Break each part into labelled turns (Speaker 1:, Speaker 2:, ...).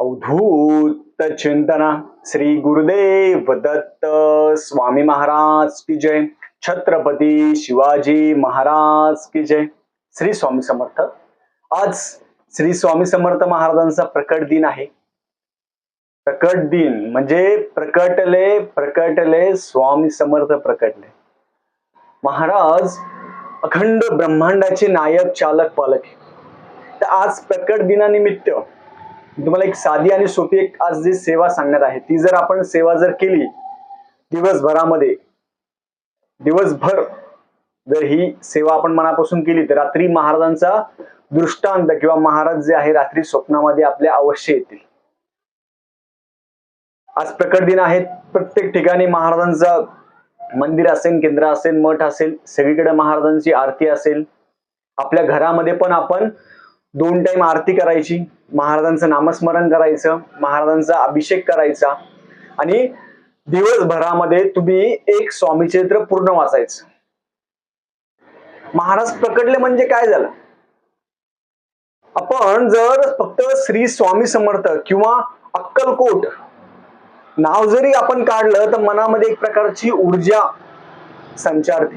Speaker 1: अवधूत चिंतना। श्री गुरुदेव दत्त स्वामी महाराज की जय। छत्रपती शिवाजी महाराज की जय। श्री स्वामी समर्थ। आज श्री स्वामी समर्थ महाराजांचा प्रकट दिन आहे। प्रकट दिन म्हणजे प्रकटले प्रकटले स्वामी समर्थ प्रकटले। महाराज अखंड ब्रह्मांडाचे नायक चालक पालक। आहे. तर आज प्रकट दिनानिमित्त तुम्हाला एक साधी आणि सोपी एक आज जी सेवा सांगणार आहे ती जर आपण सेवा जर केली दिवसभरामध्ये दिवसभर जर ही सेवा आपण मनापासून केली तर रात्री महाराजांचा दृष्टांत किंवा महाराज जे आहे रात्री स्वप्नामध्ये आपल्या अवश्य येतील. आज प्रकट दिन आहेत प्रत्येक ठिकाणी महाराजांचा मंदिर असेल केंद्र असेल मठ असेल सगळीकडे महाराजांची आरती असेल. आपल्या घरामध्ये पण आपण दोन टाइम आरती करायची महाराजांचं नामस्मरण करायचं महाराजांचा अभिषेक करायचा आणि दिवसभरामध्ये तुम्ही एक स्वामी चरित्र पूर्ण वाचायचं. महाराज प्रकटले म्हणजे काय झालं? आपण जर फक्त श्री स्वामी समर्थ किंवा अक्कलकोट नाव जरी आपण काढलं तर मनामध्ये एक प्रकारची ऊर्जा संचारते.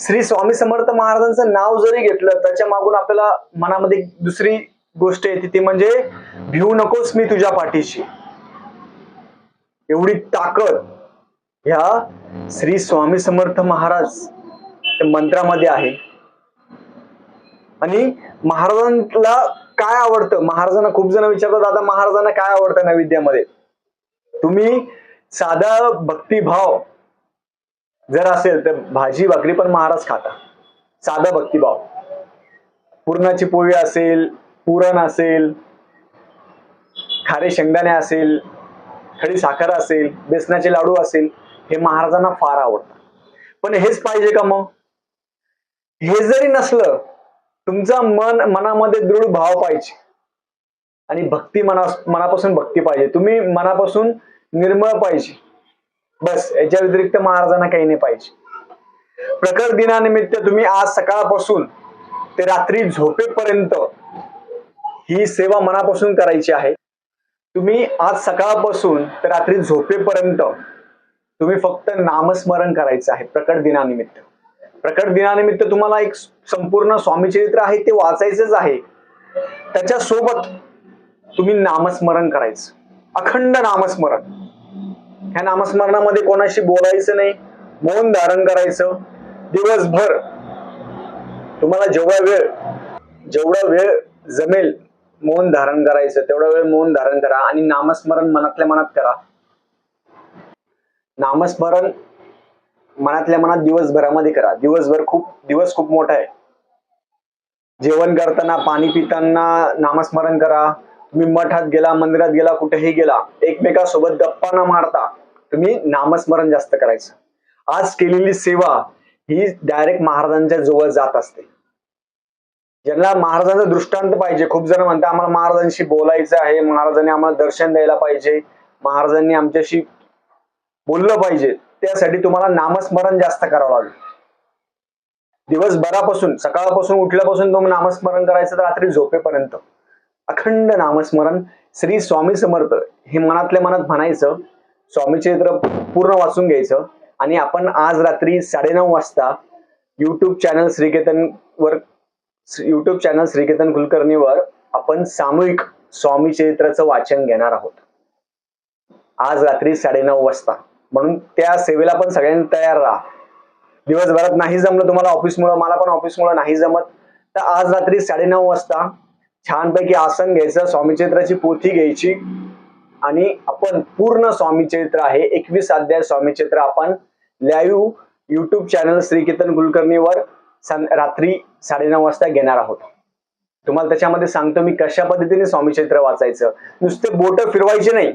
Speaker 1: श्री स्वामी समर्थ महाराजांचं नाव जरी घेतलं त्याच्या मागून आपल्याला मनामध्ये दुसरी गोष्ट येते ती म्हणजे भिवू नकोस मी तुझ्या पाठीशी. एवढी ताकद ह्या श्री स्वामी समर्थ महाराज मंत्रामध्ये आहे. आणि महाराजांना काय आवडतं? महाराजांना खूप जण विचारतात दादा महाराजांना काय आवडतं नैवेद्यामध्ये? तुम्ही साधा भक्तिभाव जर असेल तर भाजी भाकरी पण महाराज खाता. साधा भक्तिभाव पुरणाची पोळी असेल पुरण असेल खारे शेंगदाणे असेल खडी साखर असेल बेसनाचे लाडू असेल हे महाराजांना फार आवडतात. पण हेच पाहिजे का मग? हे जरी नसलं तुमचा मन मनामध्ये दृढ भाव पाहिजे. आणि भक्ती मना मनापासून भक्ती पाहिजे. तुम्ही मनापासून निर्मळ पाहिजे. बस याच्या व्यतिरिक्त महाराजांना काही नाही पाहिजे. प्रकट दिनानिमित्त तुम्ही आज सकाळपासून ते रात्री झोपेपर्यंत ही सेवा मनापासून करायची आहे. तुम्ही आज सकाळपासून ते रात्री झोपेपर्यंत तुम्ही फक्त नामस्मरण करायचं आहे प्रकट दिनानिमित्त. प्रकट दिनानिमित्त तुम्हाला एक संपूर्ण स्वामीचरित्र आहे ते वाचायचंच आहे. त्याच्यासोबत तुम्ही नामस्मरण करायचं. अखंड नामस्मरण. ह्या नामस्मरणामध्ये कोणाशी बोलायचं नाही. मौन धारण करायचं. दिवसभर तुम्हाला जेवढा वेळ जेवढा वेळ जमेल मौन धारण करायचं तेवढा वेळ मौन धारण करा आणि नामस्मरण मनातल्या मनात करा. नामस्मरण मनातल्या मनात दिवसभरामध्ये करा. दिवसभर खूप दिवस खूप मोठा आहे. जेवण करताना पाणी पिताना नामस्मरण करा. तुम्ही मठात गेला मंदिरात गेला कुठेही गेला एकमेकासोबत गप्पा न मारता तुम्ही नामस्मरण जास्त करायचं. आज केलेली सेवा ही डायरेक्ट महाराजांच्या जवळ जात असते. ज्यांना महाराजांचा दृष्टांत पाहिजे खूप जण म्हणतात आम्हाला महाराजांशी बोलायचं आहे महाराजांनी आम्हाला दर्शन द्यायला पाहिजे महाराजांनी आमच्याशी बोललं पाहिजे त्यासाठी तुम्हाला नामस्मरण जास्त करावं लागेल. दिवसभरापासून सकाळपासून उठल्यापासून तुम्ही नामस्मरण करायचं तर रात्री झोपेपर्यंत. अखंड नामस्मरण श्री स्वामी समर्थ हे मनातल्या मनात म्हणायचं स्वामी चरित्र पूर्ण वाचून घ्यायचं. आणि आपण आज रात्री साडेनऊ वाजता युट्यूब चॅनल श्रीकेतन वर युट्यूब चॅनल श्रीकेतन कुलकर्णीवर आपण सामूहिक स्वामीचरित्राचं वाचन घेणार आहोत. आज रात्री साडेनऊ वाजता. म्हणून त्या सेवेला पण सगळ्यांनी तयार राहा. दिवसभरात नाही जमलं तुम्हाला ऑफिसमुळं मला पण ऑफिसमुळं नाही जमत. तर आज रात्री साडेनऊ वाजता छानपैकी आसन घ्यायचं स्वामीचरित्राची पोथी घ्यायची. आणि आपण पूर्ण स्वामीचरित्र आहे. एकवीस अध्याय स्वामीचरित्र आपण लाईव्ह युट्यूब चॅनल श्रीकेतन कुलकर्णीवर रात्री साडेनऊ वाजता घेणार आहोत. तुम्हाला त्याच्यामध्ये सांगतो मी कशा पद्धतीने स्वामीचरित्र वाचायचं. नुसते बोट फिरवायचे नाही.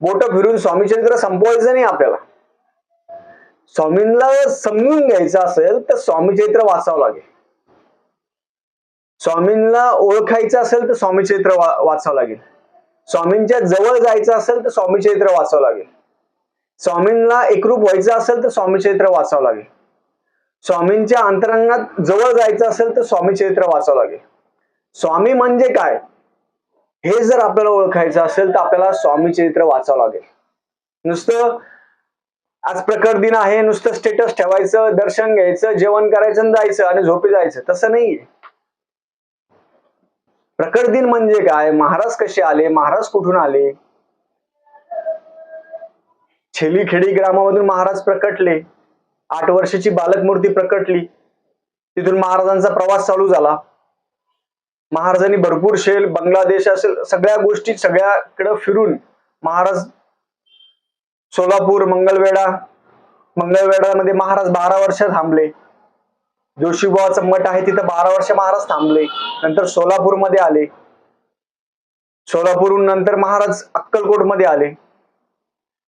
Speaker 1: बोट फिरून स्वामीचरित्र संपवायचं नाही आपल्याला. स्वामींना समजून घ्यायचं असेल तर स्वामीचरित्र वाचावं लागेल. स्वामींना ओळखायचं असेल तर स्वामीचरित्र वा वाचावं लागेल. स्वामींच्या जवळ जायचं असेल तर स्वामीचरित्र वाचावं लागेल. स्वामींना एकरूप व्हायचं असेल तर स्वामीचरित्र वाचावं लागेल. स्वामींच्या अंतरंगात जवळ जायचं असेल तर स्वामीचरित्र वाचावं लागेल. स्वामी म्हणजे काय? हे जर आपल्याला ओळखायचं असेल तर आपल्याला स्वामी चरित्र वाचावं लागेल. नुसतं आज प्रकट दिन आहे नुसतं स्टेटस ठेवायचं दर्शन घ्यायचं जेवण करायचं आणि जायचं आणि झोपी जायचं. तसं नाहीये. प्रकट दिन म्हणजे काय? महाराज कसे आले? महाराज कुठून आले? छेलीखेडी ग्रामामधून महाराज प्रकटले. आठ वर्षाची बालक मूर्ती प्रकटली. तिथून महाराजांचा प्रवास चालू झाला. महाराजांनी भरपूर शेल बांगलादेश असेल सगळ्या गोष्टी सगळ्याकडे फिरून महाराज सोलापूर मंगळवेढा मंगळवेढामध्ये महाराज बारा वर्ष थांबले. जोशीबाचं मठ आहे तिथं बारा वर्ष महाराज थांबले. नंतर सोलापूरमध्ये आले. सोलापूरहून नंतर महाराज अक्कलकोटमध्ये आले.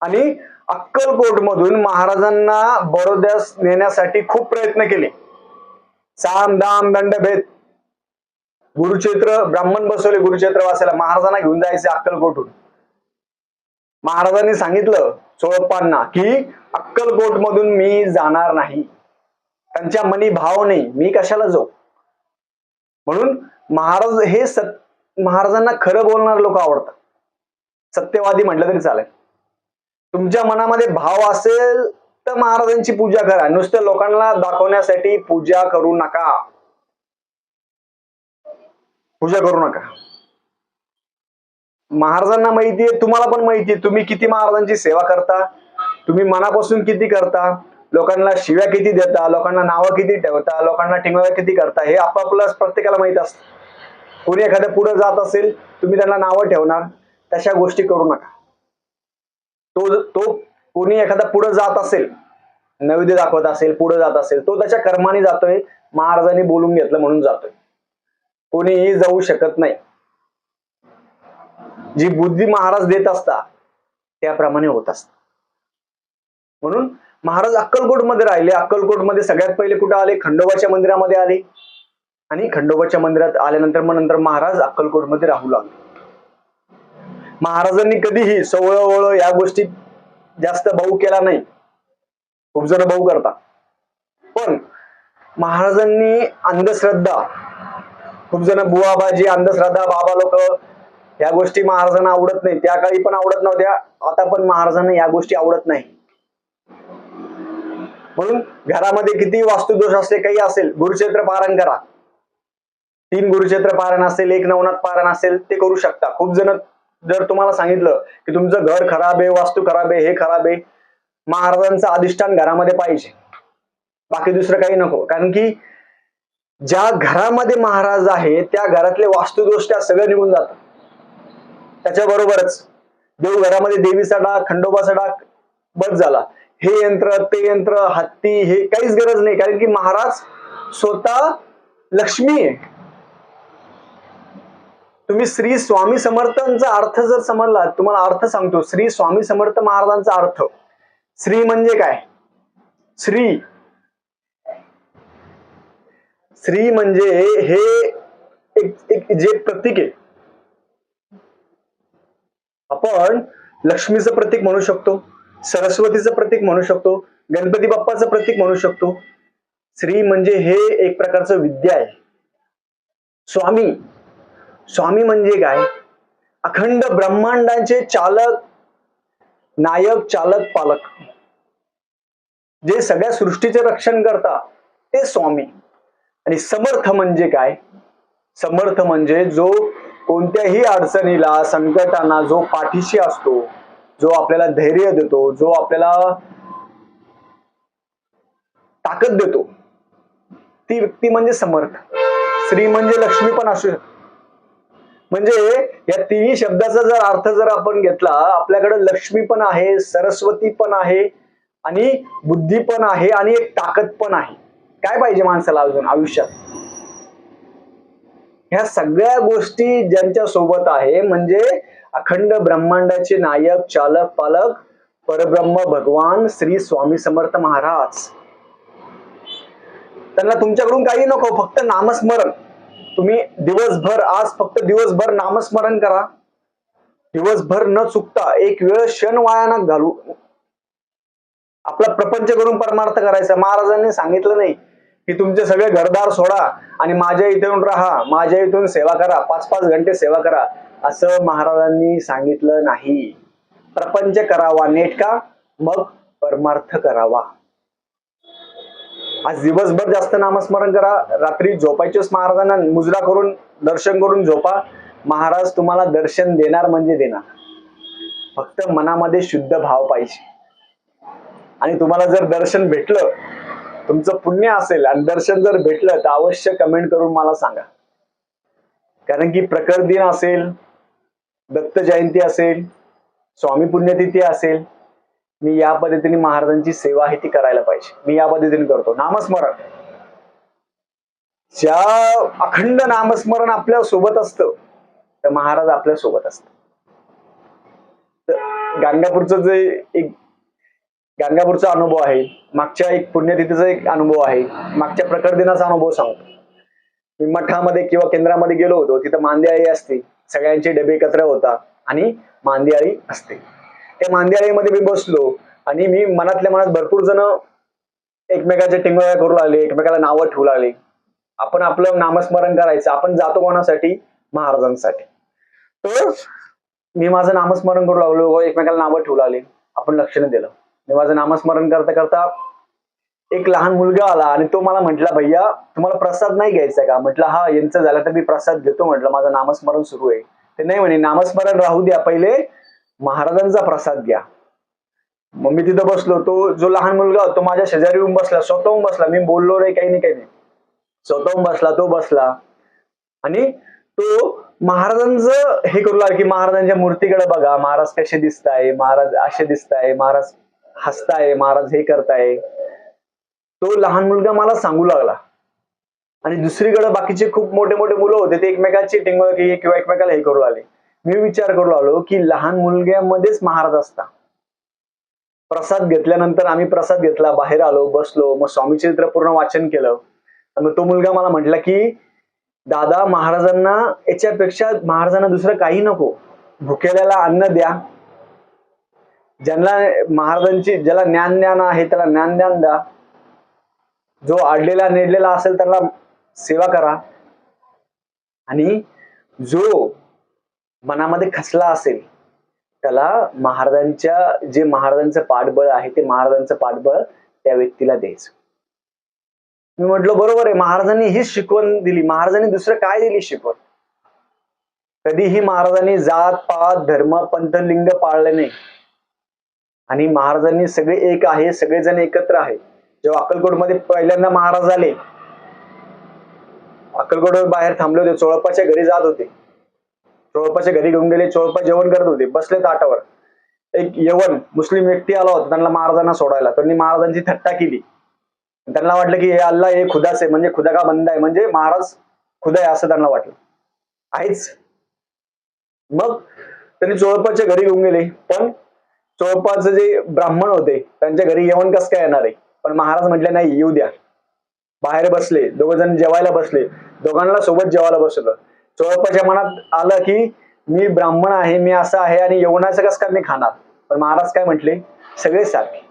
Speaker 1: आणि अक्कलकोट मधून महाराजांना बडोद्यास नेण्यासाठी खूप प्रयत्न केले. साम दाम दंडभेद गुरुक्षेत्र ब्राह्मण बसवले गुरुक्षेत्र वासायला महाराजांना घेऊन जायचे अक्कलकोटहून. महाराजांनी सांगितलं चोळप्पांना की अक्कलकोट मधून मी जाणार नाही. त्यांच्या मनी भाव नाही. मी कशाला जाऊ? म्हणून महाराज हे सत महाराजांना खरं बोलणारे लोक आवडतात. सत्यवादी म्हटलं तरी चालेल. तुमच्या मनामध्ये भाव असेल तर महाराजांची पूजा करा. नुसतं लोकांना दाखवण्यासाठी पूजा करू नका. पूजा करू नका. महाराजांना माहितीये तुम्हाला पण माहितीये तुम्ही किती महाराजांची सेवा करता? तुम्ही मनापासून किती करता? लोकांना शिव्या किती देता लोकांना नावं किती ठेवता लोकांना टिंगव्या किती करता हे आपापलं प्रत्येकाला माहीत असतं. कोणी एखादं पुढे जात असेल तुम्ही त्यांना नावं ठेवणार तशा गोष्टी करू नका. तो तो कोणी एखादा पुढे जात असेल नैवेद्य दाखवत असेल पुढे जात असेल तो त्याच्या कर्माने जातोय महाराजांनी बोलून घेतलं म्हणून जातोय. कोणीही जाऊ शकत नाही. जी बुद्धी महाराज देत असता त्याप्रमाणे होत असत. म्हणून महाराज अक्कलकोटमध्ये राहिले. अक्कलकोटमध्ये सगळ्यात पहिले कुठे आले? खंडोबाच्या मंदिरामध्ये आले. आणि खंडोबाच्या मंदिरात आल्यानंतर मग नंतर महाराज अक्कलकोटमध्ये राहू लागले. महाराजांनी कधीही सवळ या गोष्टी जास्त भाऊ केला नाही. खूप जण भाऊ करता. पण महाराजांनी अंधश्रद्धा खूप जण बुवाबाजी अंधश्रद्धा बाबा लोक या गोष्टी महाराजांना आवडत नाही. त्या काळी पण आवडत नव्हत्या. आता पण महाराजांना या गोष्टी आवडत नाही. म्हणून घरामध्ये किती वास्तुदोष असले काही असेल गुरुक्षेत्र पारण करा. तीन गुरुक्षेत्र पारण असेल एक नवनाथ पारण असेल ते करू शकता. खूप जण जर तुम्हाला सांगितलं की तुमचं घर खराब आहे वास्तू खराब आहे हे खराब आहे महाराजांचं अधिष्ठान घरामध्ये पाहिजे. बाकी दुसरं काही नको. कारण की ज्या घरामध्ये महाराज आहे त्या घरातले वास्तुदोष त्या सगळं निघून जातात त्याच्याबरोबरच देव घरामध्ये देवीचा डाक खंडोबाचा डाक बस झाला. हे यंत्र ते यंत्र हत्ती हे काहीच गरज नाही. कारण की महाराज स्वतः लक्ष्मी आहे. तुम्ही श्री स्वामी समर्थांचा अर्थ जर समजला तुम्हाला अर्थ सांगतो. श्री स्वामी समर्थ महाराजांचा अर्थ. श्री म्हणजे काय? श्री. श्री म्हणजे हे एक, एक जे प्रतीक आहे. आपण लक्ष्मीचं प्रतीक म्हणू शकतो. सरस्वतीचं प्रतीक म्हणू शकतो गणपती बाप्पाचं प्रतीक म्हणू शकतो. श्री म्हणजे हे एक प्रकारचं विद्या आहे. स्वामी स्वामी म्हणजे काय? अखंड ब्रह्मांडांचे चालक नायक चालक पालक. जे सगळ्या सृष्टीचे रक्षण करता ते स्वामी. आणि समर्थ म्हणजे काय? समर्थ म्हणजे जो कोणत्याही अडचणीला संकटांना जो पाठीशी असतो जो आपल्याला धैर्य देतो जो आपल्याला ताकद देतो ती व्यक्ती म्हणजे समर्थ. श्री म्हणजे लक्ष्मी पण असू शकते. म्हणजे या तिन्ही शब्दाचा जर अर्थ जर आपण घेतला आपल्याकडे लक्ष्मी पण आहे सरस्वती पण आहे आणि बुद्धी पण आहे आणि एक ताकद पण आहे. काय पाहिजे माणसाला अजून आयुष्यात? ह्या सगळ्या गोष्टी ज्यांच्या सोबत आहे म्हणजे अखंड ब्रह्मांडाचे नायक चालक पालक परब्रह्म भगवान श्री स्वामी समर्थ महाराज. त्यांना तुमच्याकडून काही नको फक्त नामस्मरण. तुम्ही दिवसभर आज फक्त दिवसभर नामस्मरण करा. दिवसभर न चुकता एक वेळ क्षण वाया घालू. आपला प्रपंच करून परमार्थ करायचा. महाराजांनी सांगितलं नाही. की तुमचे सगळे घरदार सोडा आणि माझ्या इथून राहा माझ्या इथून सेवा करा पाच पाच घंटे सेवा करा असं महाराजांनी सांगितलं नाही. प्रपंच करावा नेटका मग परमार्थ करावा. आज दिवसभर जास्त नामस्मरण करा रात्री झोपायचेच महाराजांना मुजरा करून दर्शन करून झोपा. महाराज तुम्हाला दर्शन देणार म्हणजे देणार. फक्त मनामध्ये शुद्ध भाव पाहिजे. आणि तुम्हाला जर दर्शन भेटलं तुमचं पुण्य असेल आणि दर्शन जर भेटलं तर अवश्य कमेंट करून मला सांगा. कारण की प्रकर दिन असेल दत्त जयंती असेल स्वामी पुण्यतिथी असेल मी या पद्धतीने महाराजांची सेवा आहे ती करायला पाहिजे. मी या पद्धतीने करतो. नामस्मरण. ज्या अखंड नामस्मरण आपल्यासोबत असतं तर महाराज आपल्यासोबत असत गाणगापूरचं जे एक गाणगापूरचा अनुभव आहे. मागच्या एक पुण्यतिथीचा एक अनुभव आहे. मागच्या प्रकट दिनाचा अनुभव सांगतो. मी मठामध्ये किंवा केंद्रामध्ये गेलो होतो. तिथं मांदियाळी असते. सगळ्यांचे डबे एकत्र होता आणि मांदियाळी असते. त्या मांदियाळीमध्ये मी बसलो आणि मी मनातल्या मनात भरपूर जण एकमेकाच्या टिंगळ्या करू लागले एकमेकाला नावं ठेवू लागले. आपण आपलं नामस्मरण करायचं. आपण जातो कोणासाठी? महाराजांसाठी. तर मी माझं नामस्मरण करू लागलो व एकमेकाला नावं ठेवू लागले. आपण लक्ष दिलं. देवाचं माझं नामस्मरण करता करता एक लहान मुलगा आला आणि तो मला म्हटला भैया तुम्हाला प्रसाद नाही घ्यायचा का? म्हटलं हा यांचं झालं तर मी प्रसाद घेतो म्हटलं माझं नामस्मरण सुरू आहे. ते नाही म्हणे नामस्मरण राहू द्या पहिले महाराजांचा प्रसाद घ्या. मग मी तिथं बसलो तो जो लहान मुलगा तो माझ्या शेजारी येऊन बसला स्वतःहून बसला. मी बोललो रे काही नाही काही नाही. स्वतःहून बसला तो बसला. आणि तो महाराजांचं हे करू लागला की महाराजांच्या मूर्तीकडे बघा महाराज कसे दिसताय महाराज असे दिसताय महाराज हसताय महाराज हे करताय. तो लहान मुलगा मला सांगू लागला. आणि दुसरीकडे बाकीचे खूप मोठे मोठे मुलं होते ते एकमेकाची टिंगळ किंवा एकमेकाला हे करू लागले. मी विचार करू लागलो की लहान मुलग्यामध्येच महाराज असता. प्रसाद घेतल्यानंतर आम्ही प्रसाद घेतला बाहेर आलो बसलो मग स्वामी चरित्र पूर्ण वाचन केलं. आणि मग तो मुलगा मला म्हटला की दादा महाराजांना याच्यापेक्षा महाराजांना दुसरं काही नको. भुकेल्याला अन्न द्या ज्यांना महाराजांची ज्याला ज्ञान ज्ञान आहे त्याला ज्ञान ज्ञान द्या. जो अडलेला नेडलेला असेल त्याला सेवा करा. आणि जो मनामध्ये खचला असेल त्याला महाराजांच्या जे महाराजांचं पाठबळ आहे ते महाराजांचं पाठबळ त्या व्यक्तीला द्यायचं. मी म्हटलं बरोबर आहे. महाराजांनी हीच शिकवण दिली. महाराजांनी दुसरं काय दिली शिकवण? कधीही महाराजांनी जात पात धर्म पंथ लिंग पाळले नाही. आणि महाराजांनी सगळे एक आहे सगळेजण एकत्र आहे. जेव्हा अक्कलकोटमध्ये पहिल्यांदा महाराज आले अक्कलकोट बाहेर थांबले होते चोळप्पाच्या घरी जात होते. चोळप्पाच्या घरी घेऊन गेले चोळप्पा जेवण करत होते बसले ताटावर. एक यवन मुस्लिम व्यक्ती आला होता त्यांना महाराजांना सोडायला. त्यांनी महाराजांची थट्टा केली. त्यांना वाटलं की हे अल्ला हे खुदाच आहे म्हणजे खुदा का बंद आहे? म्हणजे महाराज खुदा आहे असं त्यांना वाटलं. आहेच. मग त्यांनी चोळप्पाच्या घरी घेऊन गेले पण चोळप्पाचे जे ब्राह्मण होते त्यांच्या घरी येऊन कस काय येणार आहे? पण महाराज म्हटले नाही येऊ द्या. बाहेर बसले दोघ जण जेवायला बसले. दोघांना सोबत जेवायला बसवलं. चोळपाच्या मनात आलं की मी ब्राह्मण आहे मी असं आहे आणि येवणाचं कस काय मी खाणार? पण महाराज काय म्हटले सगळे सारखे.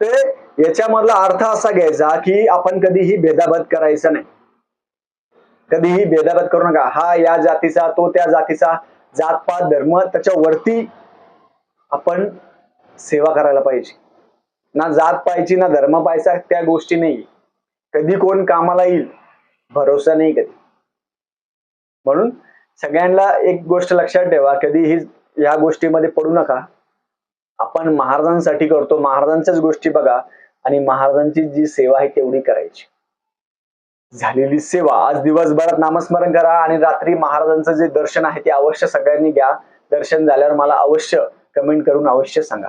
Speaker 1: तर याच्यामधला अर्थ असा घ्यायचा की आपण कधीही भेदाभेद करायचा नाही. कधीही भेदाभेद करू नका. हा या जातीचा तो त्या जातीचा जातपात धर्म त्याच्यावरती आपण सेवा करायला पाहिजे. ना जात पाहायची ना धर्म पाहायचा त्या गोष्टी नाही. कधी कोण कामाला येईल भरोसा नाही कधी. म्हणून सगळ्यांना एक गोष्ट लक्षात ठेवा कधीही या गोष्टीमध्ये पडू नका. आपण महाराजांसाठी करतो महाराजांच्याच गोष्टी बघा आणि महाराजांची जी सेवा आहे तेवढी करायची. झालेली सेवा आज दिवसभरात नामस्मरण करा आणि रात्री महाराजांचं जे दर्शन आहे ते अवश्य सगळ्यांनी घ्या. दर्शन झाल्यावर मला अवश्य कमेंट करून अवश्य सांगा.